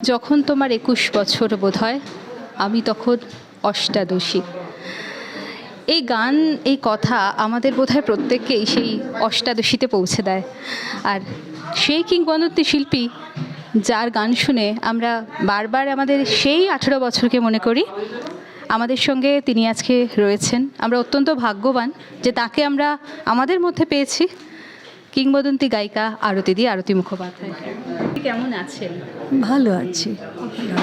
যখন তোমার একুশ বছর বোধ হয় আমি তখন অষ্টাদশী। এই গান, এই কথা আমাদের বোধহয় প্রত্যেককেই সেই অষ্টাদশীতে পৌঁছে দেয়। আর সেই কিংবদন্তি শিল্পী, যার গান শুনে আমরা বারবার আমাদের সেই আঠেরো বছরকে মনে করি, আমাদের সঙ্গে তিনি আজকে রয়েছেন। আমরা অত্যন্ত ভাগ্যবান যে তাকে আমরা আমাদের মধ্যে পেয়েছি। কিংবদন্তি গায়িকা আরতি দি আরতি মুখোপাধ্যায়। কেমন আছেন? ভালো আছি।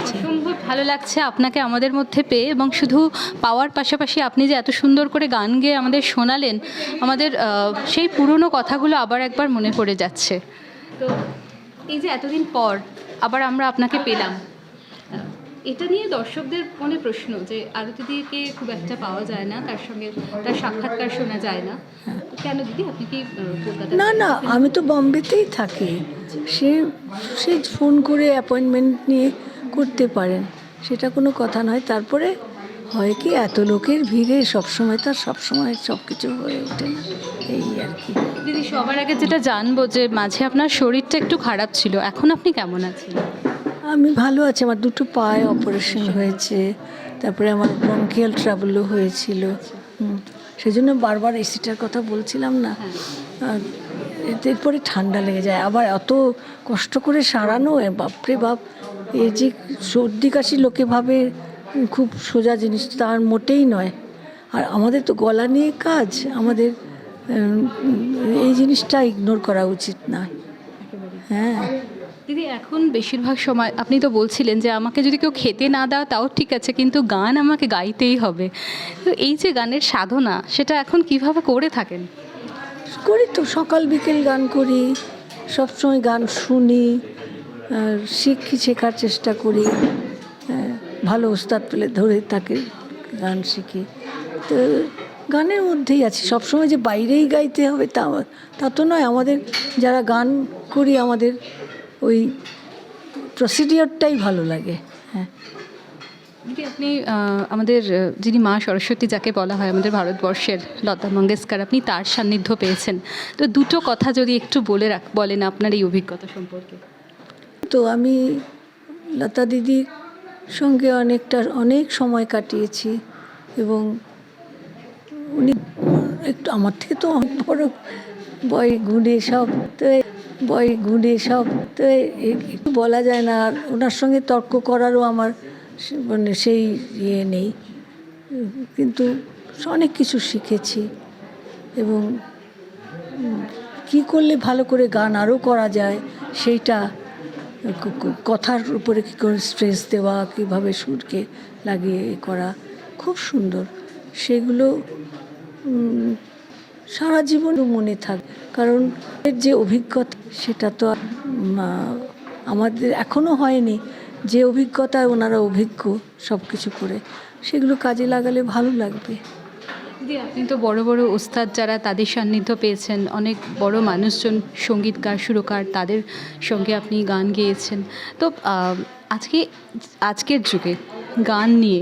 অসম্ভব ভালো লাগছে আপনাকে আমাদের মধ্যে পেয়ে এবং শুধু পাওয়ার পাশাপাশি আপনি যে এত সুন্দর করে গান গেয়ে আমাদের শোনালেন, আমাদের সেই পুরনো কথাগুলো আবার একবার মনে পড়ে যাচ্ছে। তো এই যে এতদিন পর আবার আমরা আপনাকে পেলাম। এটা নিয়ে দর্শকদের মনে প্রশ্ন যে আরতি দিকে খুব একটা পাওয়া যায় না তার সঙ্গে তার সাক্ষাৎকার শোনা যায় না। কেন দিদি আপনি কি কলকাতা না না আমি তো বম্বেতেই থাকি। সে সে ফোন করে অ্যাপয়েন্টমেন্ট নিয়ে করতে পারেন। সেটা কোনো কথা নয়। তারপরে হয় কি এত লোকের ভিড়ে সবসময় তার সবসময় সব কিছু হয়ে ওঠে না। এই আর কি। দিদি সবার আগে যেটা জানব যে মাঝে আপনার শরীরটা একটু খারাপ ছিল। এখন আপনি কেমন আছেন? আমি ভালো আছি, আমার দুটো পায়ে অপারেশন হয়েছে, তারপরে আমার ব্রঙ্কিয়াল ট্রাভেলও হয়েছিল। সেই জন্য বারবার এসিটার কথা বলছিলাম না। এরপরে ঠান্ডা লেগে যায়। আবার এত কষ্ট করে সারানো বাপরে বাপ! এই যে সর্দি কাশি লোকে ভাবে খুব সোজা জিনিস, তার মোটেই নয়। আর আমাদের তো গলা নিয়ে কাজ, আমাদের এই জিনিসটা ইগনোর করা উচিত না। হ্যাঁ। দিদি এখন বেশিরভাগ সময় আপনি তো বলছিলেন যে আমাকে যদি কেউ খেতে না দাও তাও ঠিক আছে কিন্তু গান আমাকে গাইতেই হবে। তো এই যে গানের সাধনা সেটা এখন কীভাবে করে থাকেন? করি তো সকাল বিকেল গান করি সবসময় গান শুনি আর শিখি শেখার চেষ্টা করি। হ্যাঁ, ভালো ওস্তাদ পেলে ধরে তাকে গান শিখি। তো গানের মধ্যেই আছি সবসময় যে বাইরেই গাইতে হবে তা তা তো নয় আমাদের যারা গান করি আমাদের ওই প্রসিডিওরটাই ভালো লাগে হ্যাঁ। দিদি আপনি আমাদের যিনি মা সরস্বতী যাকে বলা হয় আমাদের ভারতবর্ষের লতা মঙ্গেশকর আপনি তার সান্নিধ্য পেয়েছেন। তো দুটো কথা যদি একটু বলে রাখ বলেন আপনার এই অভিজ্ঞতা সম্পর্কে। তো আমি লতা দিদির সঙ্গে অনেকটা অনেক সময় কাটিয়েছি এবং উনি একটু আমার থেকে তো অনেক বড় বয় গুণে সব তো বয় গুণে সব তো একটু বলা যায় না। আর ওনার সঙ্গে তর্ক করারও আমার মানে সেই ইয়ে নেই। কিন্তু অনেক কিছু শিখেছি এবং কি করলে ভালো করে গান আরও করা যায় সেইটা কথার উপরে কী করে স্ট্রেস দেওয়া, কীভাবে সুরকে লাগিয়ে করা, খুব সুন্দর। সেগুলো সারা জীবন মনে থাক। কারণ এর যে অভিজ্ঞতা, সেটা তো আমাদের এখনও হয়নি। যে অভিজ্ঞতায় ওনারা অভিজ্ঞ সব কিছু করে, সেগুলো কাজে লাগালে ভালো লাগবে। আপনি তো বড় বড় ওস্তাদ যারা তাদের সান্নিধ্য পেয়েছেন, অনেক বড় মানুষজন, সঙ্গীতকার, সুরকার, তাদের সঙ্গে আপনি গান গেয়েছেন। তো আজকে, আজকের যুগে গান নিয়ে,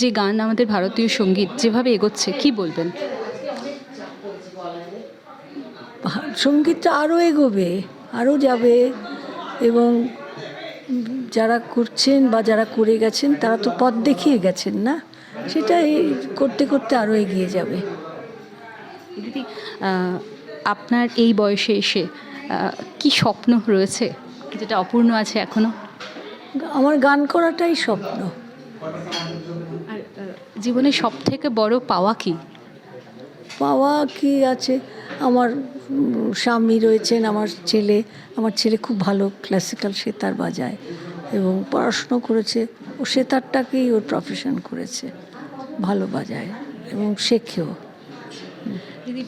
যে গান আমাদের ভারতীয় সংগীত যেভাবে এগোচ্ছে, কি বলবেন? সঙ্গীতটা আরও এগোবে আরও যাবে এবং যারা করছেন বা যারা করে গেছেন তারা তো পথ দেখিয়ে গেছেন না? সেটা এই করতে করতে আরও এগিয়ে যাবে। দিদি আপনার এই বয়সে এসে কি স্বপ্ন রয়েছে? যেটা অপূর্ণ আছে এখনও? আমার গান করাটাই স্বপ্ন। আর জীবনে সব থেকে বড় পাওয়া কি? পাওয়া কি আছে? আমার স্বামী রয়েছেন আমার ছেলে। আমার ছেলে খুব ভালো ক্লাসিক্যাল সেতার বাজায় এবং পড়াশুনো করেছে। ও সেতারটাকেই ওর প্রফেশন করেছে। ভালো বাজায় এবং শেখেও। দিদি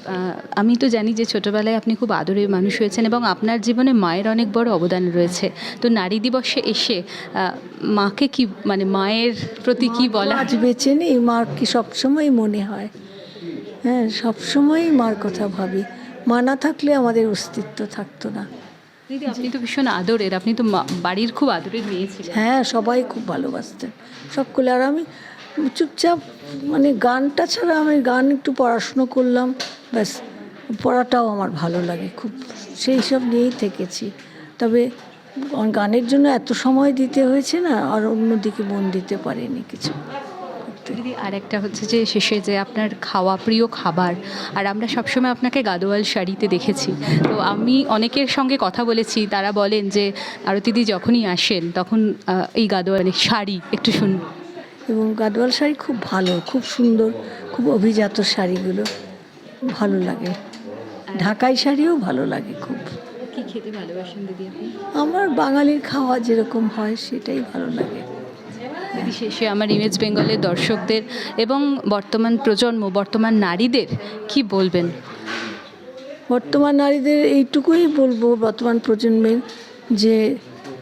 আমি তো জানি যে ছোটবেলায় আপনি খুব আদরের মানুষ হয়েছেন এবং আপনার জীবনে মায়ের অনেক বড় অবদান রয়েছে। তো নারী দিবসে এসে মাকে কি মানে মায়ের প্রতি কি বলা আজ বেঁচে নেই মার কি সবসময় মনে হয়। হ্যাঁ সবসময়ই মার কথা ভাবি। মা না থাকলে আমাদের অস্তিত্ব থাকতো না। দিদি আপনি তো ভীষণ আদরের। আপনি তো বাড়ির খুব আদরের মেয়ে ছিলেন। হ্যাঁ সবাই খুব ভালোবাসতেন। সকলে আর আমি চুপচাপ মানে গানটা ছাড়া আমি গান একটু পড়াশুনো করলাম ব্যাস পড়াটাও আমার ভালো লাগে। খুব সেই সব নিয়েই থেকেছি। তবে গানের জন্য এত সময় দিতে হয়েছে না আর অন্যদিকে মন দিতে পারিনি কিছু। দিদি আর একটা হচ্ছে যে শেষে যে আপনার খাওয়া প্রিয় খাবার আর আমরা সবসময় আপনাকে গাদোয়াল শাড়িতে দেখেছি। তো আমি অনেকের সঙ্গে কথা বলেছি তারা বলেন যে আরতিদি যখনই আসেন তখন এই গাদোয়াল শাড়ি একটু শুন এবং গাদোয়াল শাড়ি খুব ভালো খুব সুন্দর খুব অভিজাত শাড়িগুলো ভালো লাগে। ঢাকাই শাড়িও ভালো লাগে খুব। কি খেতে ভালোবাসেন দিদি আপনি? আমার বাঙালির খাওয়া যেরকম হয় সেটাই ভালো লাগে। শেষে আমার ইমেজ বেঙ্গলের দর্শকদের এবং বর্তমান প্রজন্ম, বর্তমান নারীদের কি বলবেন? বর্তমান নারীদের এইটুকুই বলব বর্তমান প্রজন্মের যে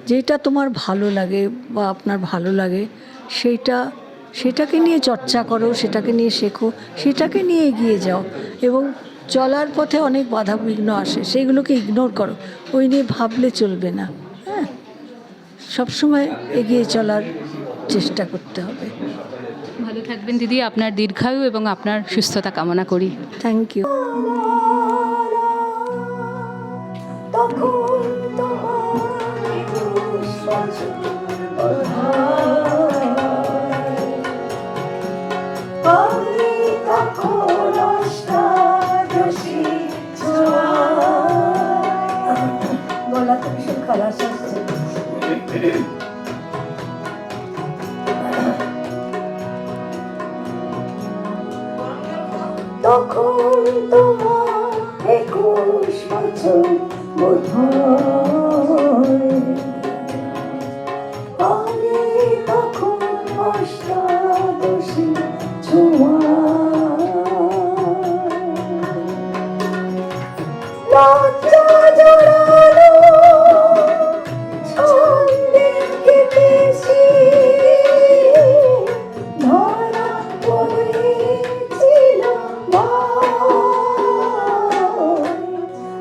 যেটা তোমার ভালো লাগে বা আপনার ভালো লাগে, সেইটা, সেটাকে নিয়ে চর্চা করো, সেটাকে নিয়ে শেখো, সেটাকে নিয়ে এগিয়ে যাও এবং চলার পথে অনেক বাধা বিঘ্ন আসে, সেইগুলোকে ইগনোর করো। ওই নিয়ে ভাবলে চলবে না হ্যাঁ? সবসময় এগিয়ে চলার চেষ্টা করতে হবে। ভালো থাকবেন দিদি আপনার দীর্ঘায়ু এবং আপনার সুস্থতা কামনা করি। থ্যাংক ইউ তখন তোমার তখন তোমার একুশ বছর বোধ।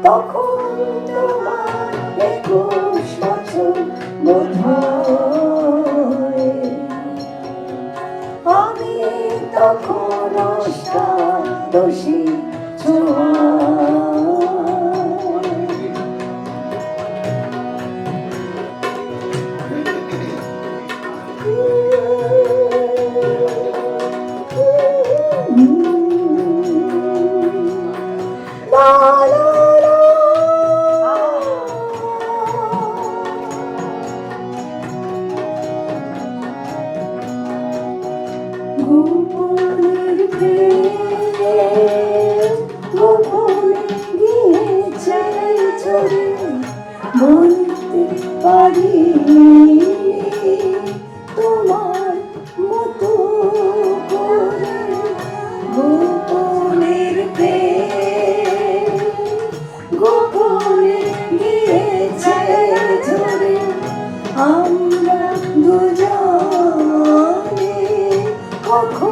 তখন তোমার একুশ বছর বোধ। আমি তখন অষ্টাদশী চোখ